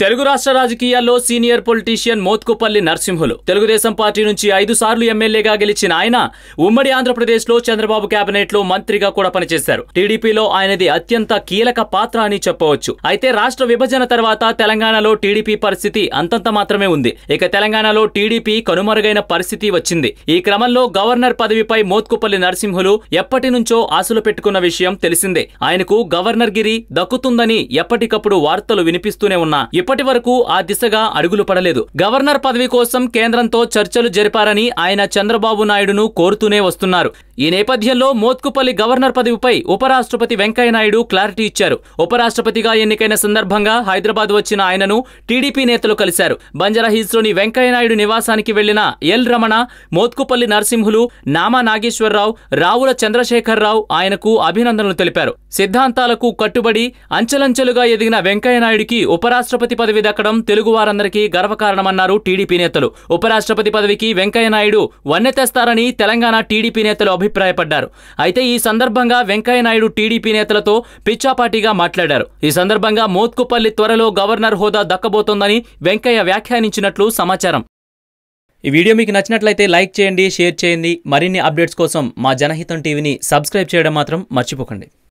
తెలుగు రాష్ట్ర రాజకీయాల్లో senior politician Motkupalli Narasimhulu. Telugu Desam party నుంచి ఐదు సార్లు ఎమ్మెల్యేగా గెలిచిన ఆయన ఉమ్మడి ఆంధ్రప్రదేశ్లో చంద్రబాబు కేబినెట్లో మంత్రిగా కూడా పనిచేశారు. టీడీపీలో ఆయనది అత్యంత కీలక పాత్ర అని చెప్పవచ్చు. అయితే రాష్ట్ర విభజన తర్వాత తెలంగాణలో టీడీపీ పరిస్థితి అంతంత మాత్రమే ఉంది. ఇక తెలంగాణలో టీడీపీ కనుమరుగైన పరిస్థితి వచ్చింది. ఈ క్రమంలో గవర్నర్ పదవిపై మోత్కుపల్లి నరసింహులు ఎప్పటి నుంచో ఆశలు పెట్టుకున్న విషయం తెలిసిందే. ఆయనకు గవర్నర్ గిరి దక్కుతుందని ఎప్పటికప్పుడు వార్తలు వినిపిస్తూనే ఉన్నా. ఇప్పటి వరకు ఆ దిశగా అడుగులు పడలేదు. గవర్నర్ పదవి కోసం కేంద్రంతో చర్చలు జరిపారని ఆయన చంద్రబాబు నాయుడును కోరుతూనే వస్తున్నారు. ఈ నేపథ్యంలో మోత్కుపల్లి గవర్నర్ పదవిపై ఉపరాష్ట్రపతి వెంకయ్యనాయుడు క్లారిటీ ఇచ్చారు. ఉపరాష్ట్రపతిగా ఎన్నికైన సందర్భంగా హైదరాబాద్ వచ్చిన ఆయనను టీడీపీ నేతలు కలిశారు. బంజారాహిల్స్లోని వెంకయ్యనాయుడు నివాసానికి వెళ్ళిన ఎల్ రమణ మోత్కుపల్లి నరసింహులు నామా నాగేశ్వరరావు రావుల చంద్రశేఖరరావు ఆయనకు అభినందనలు తెలిపారు. సిద్ధాంతాలకు కట్టుబడి అంచెలంచెలుగా ఎదిగిన వెంకయ్యనాయుడికి ఉపరాష్ట్రపతి పదవి దక్కడం తెలుగు వారందరికీ గర్వకారణమన్నారు టీడీపీ నేతలు. ఉపరాష్ట్రపతి పదవికి వెంకయ్యనాయుడు వన్నె తెస్తారని తెలంగాణ టీడీపీ నేతలు అభిప్రాయపడ్డారు. అయితే ఈ సందర్భంగా వెంకయ్యనాయుడు టీడీపీ నేతలతో పిచ్చాపాటిగా మాట్లాడారు. ఈ సందర్భంగా మోత్కుపల్లి త్వరలో గవర్నర్ హోదా దక్కబోతోందని వెంకయ్య వ్యాఖ్యానించినట్లు సమాచారం. ఈ వీడియో మీకు నచ్చినట్లయితే లైక్ చేయండి షేర్ చేయండి. మరిన్ని అప్డేట్స్ కోసం మా జనహితం టీవీని సబ్స్క్రైబ్ చేయడం మాత్రం మర్చిపోకండి.